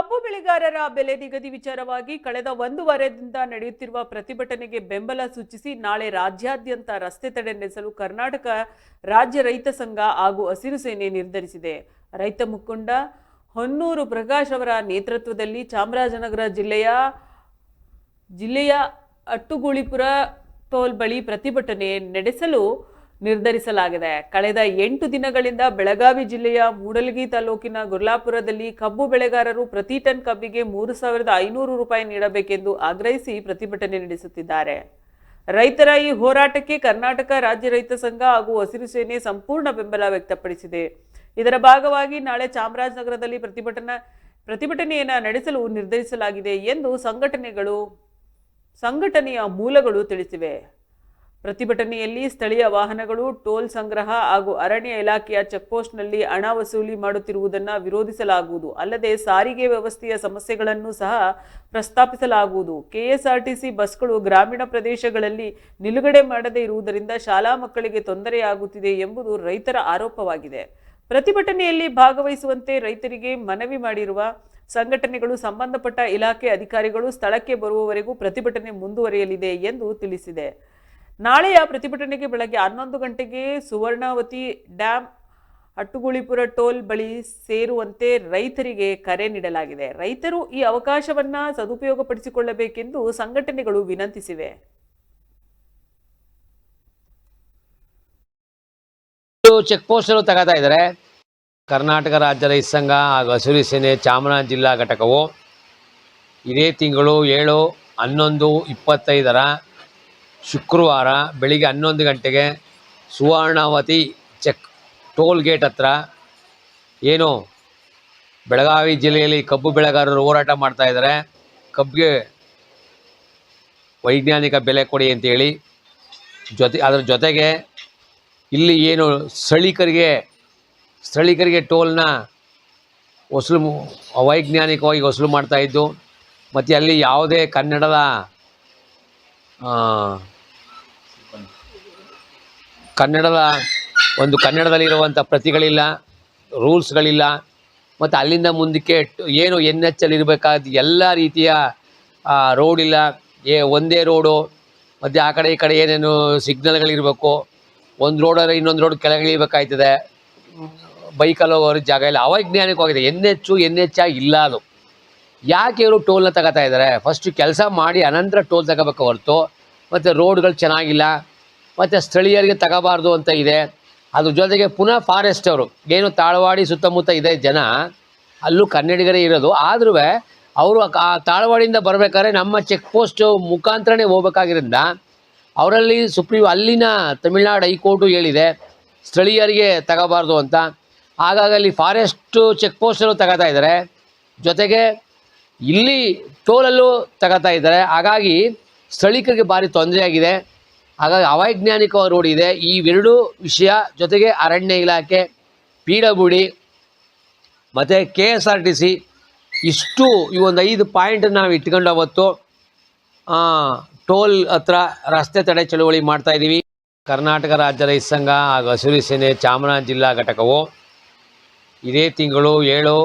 ಕಬ್ಬು ಬೆಳೆಗಾರರ ಬೆಲೆ ನಿಗದಿ ವಿಚಾರವಾಗಿ ಕಳೆದ ಒಂದು ವಾರದಿಂದ ನಡೆಯುತ್ತಿರುವ ಪ್ರತಿಭಟನೆಗೆ ಬೆಂಬಲ ಸೂಚಿಸಿ ನಾಳೆ ರಾಜ್ಯಾದ್ಯಂತ ರಸ್ತೆ ತಡೆ ನಡೆಸಲು ಕರ್ನಾಟಕ ರಾಜ್ಯ ರೈತ ಸಂಘ ಹಾಗೂ ಹಸಿರು ಸೇನೆ ನಿರ್ಧರಿಸಿದೆ. ರೈತ ಮುಖಂಡ ಹೊನ್ನೂರು ಪ್ರಕಾಶ್ ಅವರ ನೇತೃತ್ವದಲ್ಲಿ ಚಾಮರಾಜನಗರ ಜಿಲ್ಲೆಯ ಜಿಲ್ಲೆಯ ಅಟ್ಟುಗೂಳಿಪುರ ಟೋಲ್ ಬಳಿ ಪ್ರತಿಭಟನೆ ನಡೆಸಲು ನಿರ್ಧರಿಸಲಾಗಿದೆ. ಕಳೆದ ಎಂಟು ದಿನಗಳಿಂದ ಬೆಳಗಾವಿ ಜಿಲ್ಲೆಯ ಮೂಡಲಗಿ ತಾಲೂಕಿನ ಗುರ್ಲಾಪುರದಲ್ಲಿ ಕಬ್ಬು ಬೆಳೆಗಾರರು ಪ್ರತಿ ಟನ್ ಕಬ್ಬಿಗೆ ಮೂರು ಸಾವಿರದ ಐನೂರು ರೂಪಾಯಿ ನೀಡಬೇಕೆಂದು ಆಗ್ರಹಿಸಿ ಪ್ರತಿಭಟನೆ ನಡೆಸುತ್ತಿದ್ದಾರೆ. ರೈತರ ಈ ಹೋರಾಟಕ್ಕೆ ಕರ್ನಾಟಕ ರಾಜ್ಯ ರೈತ ಸಂಘ ಹಾಗೂ ಹಸಿರು ಸೇನೆ ಸಂಪೂರ್ಣ ಬೆಂಬಲ ವ್ಯಕ್ತಪಡಿಸಿದೆ. ಇದರ ಭಾಗವಾಗಿ ನಾಳೆ ಚಾಮರಾಜನಗರದಲ್ಲಿ ಪ್ರತಿಭಟನಾ ಪ್ರತಿಭಟನೆಯನ್ನು ನಡೆಸಲು ನಿರ್ಧರಿಸಲಾಗಿದೆ ಎಂದು ಸಂಘಟನೆಗಳು, ಸಂಘಟನೆಯ ಮೂಲಗಳು ತಿಳಿಸಿವೆ. ಪ್ರತಿಭಟನೆಯಲ್ಲಿ ಸ್ಥಳೀಯ ವಾಹನಗಳು, ಟೋಲ್ ಸಂಗ್ರಹ ಹಾಗೂ ಅರಣ್ಯ ಇಲಾಖೆಯ ಚೆಕ್ಪೋಸ್ಟ್ನಲ್ಲಿ ಹಣ ವಸೂಲಿ ಮಾಡುತ್ತಿರುವುದನ್ನು ವಿರೋಧಿಸಲಾಗುವುದು. ಅಲ್ಲದೆ ಸಾರಿಗೆ ವ್ಯವಸ್ಥೆಯ ಸಮಸ್ಯೆಗಳನ್ನು ಸಹ ಪ್ರಸ್ತಾಪಿಸಲಾಗುವುದು. ಕೆಎಸ್ಆರ್ಟಿಸಿ ಬಸ್ಗಳು ಗ್ರಾಮೀಣ ಪ್ರದೇಶಗಳಲ್ಲಿ ನಿಲುಗಡೆ ಮಾಡದೇ ಇರುವುದರಿಂದ ಶಾಲಾ ಮಕ್ಕಳಿಗೆ ತೊಂದರೆಯಾಗುತ್ತಿದೆ ಎಂಬುದು ರೈತರ ಆರೋಪವಾಗಿದೆ. ಪ್ರತಿಭಟನೆಯಲ್ಲಿ ಭಾಗವಹಿಸುವಂತೆ ರೈತರಿಗೆ ಮನವಿ ಮಾಡಿರುವ ಸಂಘಟನೆಗಳು, ಸಂಬಂಧಪಟ್ಟ ಇಲಾಖೆ ಅಧಿಕಾರಿಗಳು ಸ್ಥಳಕ್ಕೆ ಬರುವವರೆಗೂ ಪ್ರತಿಭಟನೆ ಮುಂದುವರಿಯಲಿದೆ ಎಂದು ತಿಳಿಸಿದೆ. ನಾಳೆಯ ಪ್ರತಿಭಟನೆಗೆ ಬೆಳಗ್ಗೆ ಹನ್ನೊಂದು ಗಂಟೆಗೆ ಸುವರ್ಣಾವತಿ ಡ್ಯಾಮ್ ಅಟ್ಟುಗುಳಿಪುರ ಟೋಲ್ ಬಳಿ ಸೇರುವಂತೆ ರೈತರಿಗೆ ಕರೆ ನೀಡಲಾಗಿದೆ. ರೈತರು ಈ ಅವಕಾಶವನ್ನ ಸದುಪಯೋಗಪಡಿಸಿಕೊಳ್ಳಬೇಕೆಂದು ಸಂಘಟನೆಗಳು ವಿನಂತಿಸಿವೆ. ಚೆಕ್ ಪೋಸ್ಟಲ್ಲೂ ತಗೋತಾ ಇದ್ದಾರೆ. ಕರ್ನಾಟಕ ರಾಜ್ಯ ರೈತ ಸಂಘ ಹಾಗೂ ಹಸಿರು ಸೇನೆ ಚಾಮರಾಜ ಜಿಲ್ಲಾ ಘಟಕವು ಇದೇ ತಿಂಗಳು ಏಳು ಹನ್ನೊಂದು ಇಪ್ಪತ್ತೈದರ ಶುಕ್ರವಾರ ಬೆಳಿಗ್ಗೆ ಹನ್ನೊಂದು ಗಂಟೆಗೆ ಸುವರ್ಣಾವತಿ ಚೆಕ್ ಟೋಲ್ ಗೇಟ್ ಹತ್ರ ಏನು ಬೆಳಗಾವಿ ಜಿಲ್ಲೆಯಲ್ಲಿ ಕಬ್ಬು ಬೆಳೆಗಾರರು ಹೋರಾಟ ಮಾಡ್ತಾ ಇದ್ದಾರೆ. ಕಬ್ಬಿಗೆ ವೈಜ್ಞಾನಿಕ ಬೆಲೆ ಕೊಡಿ ಅಂತೇಳಿ ಜೊತೆ, ಅದರ ಜೊತೆಗೆ ಇಲ್ಲಿ ಏನು ಸ್ಥಳೀಕರಿಗೆ ಸ್ಥಳೀಕರಿಗೆ ಟೋಲ್ನ ವಸೂಲು ಅವೈಜ್ಞಾನಿಕವಾಗಿ ವಸೂಲು ಮಾಡ್ತಾಯಿದ್ದು ಮತ್ತು ಅಲ್ಲಿ ಯಾವುದೇ ಕನ್ನಡದ ಕನ್ನಡದ ಒಂದು ಕನ್ನಡದಲ್ಲಿರುವಂಥ ಪ್ರತಿಗಳಿಲ್ಲ, ರೂಲ್ಸ್ಗಳಿಲ್ಲ, ಮತ್ತು ಅಲ್ಲಿಂದ ಮುಂದಕ್ಕೆ ಏನು ಎನ್ ಎಚ್ ಅಲ್ಲಿ ಇರಬೇಕಾದ ಎಲ್ಲ ರೀತಿಯ ರೋಡ್ ಇಲ್ಲ ಏ, ಒಂದೇ ರೋಡು, ಮತ್ತು ಆ ಕಡೆ ಈ ಕಡೆ ಏನೇನು ಸಿಗ್ನಲ್ಗಳಿರಬೇಕು, ಒಂದು ರೋಡಲ್ಲಿ ಇನ್ನೊಂದು ರೋಡ್ ಕೆಳಗೆ ಇಳಿಬೇಕಾಯ್ತದೆ. ಬೈಕಲ್ಲಿ ಹೋಗೋರ ಜಾಗ ಇಲ್ಲ. ಅವೈಜ್ಞಾನಿಕವಾಗಿದೆ ಎನ್ ಹೆಚ್ಚು ಎನ್ ಹೆಚ್ಚಾಗಿ ಇಲ್ಲ ಅದು. ಯಾಕೆ ಇವರು ಟೋಲ್ನ ತಗೋತಾ ಇದ್ದಾರೆ? ಫಸ್ಟು ಕೆಲಸ ಮಾಡಿ, ಅನಂತರ ಟೋಲ್ ತಗೋಬೇಕು ಹೊರತು, ಮತ್ತು ರೋಡ್ಗಳು ಚೆನ್ನಾಗಿಲ್ಲ. ಮತ್ತು ಸ್ಥಳೀಯರಿಗೆ ತಗೋಬಾರ್ದು ಅಂತ ಇದೆ. ಅದ್ರ ಜೊತೆಗೆ ಪುನಃ ಫಾರೆಸ್ಟ್ ಅವರು, ಏನು ತಾಳವಾಡಿ ಸುತ್ತಮುತ್ತ ಇದೆ ಜನ, ಅಲ್ಲೂ ಕನ್ನಡಿಗರೇ ಇರೋದು. ಆದ್ರೂ ಅವರು ಆ ತಾಳವಾಡಿಯಿಂದ ಬರಬೇಕಾದ್ರೆ ನಮ್ಮ ಚೆಕ್ ಪೋಸ್ಟ್ ಮುಖಾಂತರನೇ ಹೋಗ್ಬೇಕಾಗಿರೋದ್ರಿಂದ ಅವರಲ್ಲಿ ಸುಪ್ರೀಂ, ಅಲ್ಲಿನ ತಮಿಳ್ನಾಡು ಹೈಕೋರ್ಟು ಹೇಳಿದೆ, ಸ್ಥಳೀಯರಿಗೆ ತಗೋಬಾರ್ದು ಅಂತ. ಹಾಗಾಗಿ ಅಲ್ಲಿ ಫಾರೆಸ್ಟು ಚೆಕ್ ಪೋಸ್ಟಲ್ಲೂ ತಗೋತಾ ಇದ್ದಾರೆ. ಜೊತೆಗೆ ಇಲ್ಲಿ ಟೋಲಲ್ಲೂ ತಗೋತಾ ಇದ್ದಾರೆ. ಹಾಗಾಗಿ ಸ್ಥಳೀಕರಿಗೆ ಭಾರಿ ತೊಂದರೆ ಆಗಿದೆ ಹಾಗಾಗಿ ಅವೈಜ್ಞಾನಿಕ ರೋಡ್ ಇದೆ ಈ ಎರಡು ವಿಷಯ ಜೊತೆಗೆ ಅರಣ್ಯ ಇಲಾಖೆ, ಪಿ ಡಬ್ಲ್ಯೂ ಮತ್ತು K S R T C ಇಷ್ಟು ಈ ಒಂದು ಐದು ಪಾಯಿಂಟ್ ನಾವು ಇಟ್ಕೊಂಡು ಅವತ್ತು ಟೋಲ್ ಹತ್ರ ರಸ್ತೆ ತಡೆ ಚಳುವಳಿ ಮಾಡ್ತಾ ಇದ್ದೀವಿ. ಕರ್ನಾಟಕ ರಾಜ್ಯ ರೈತ ಸಂಘ ಹಾಗೂ ಹಸಿರು ಸೇನೆ ಚಾಮರಾಜ ಜಿಲ್ಲಾ ಘಟಕವು ಇದೇ ತಿಂಗಳು ಏಳು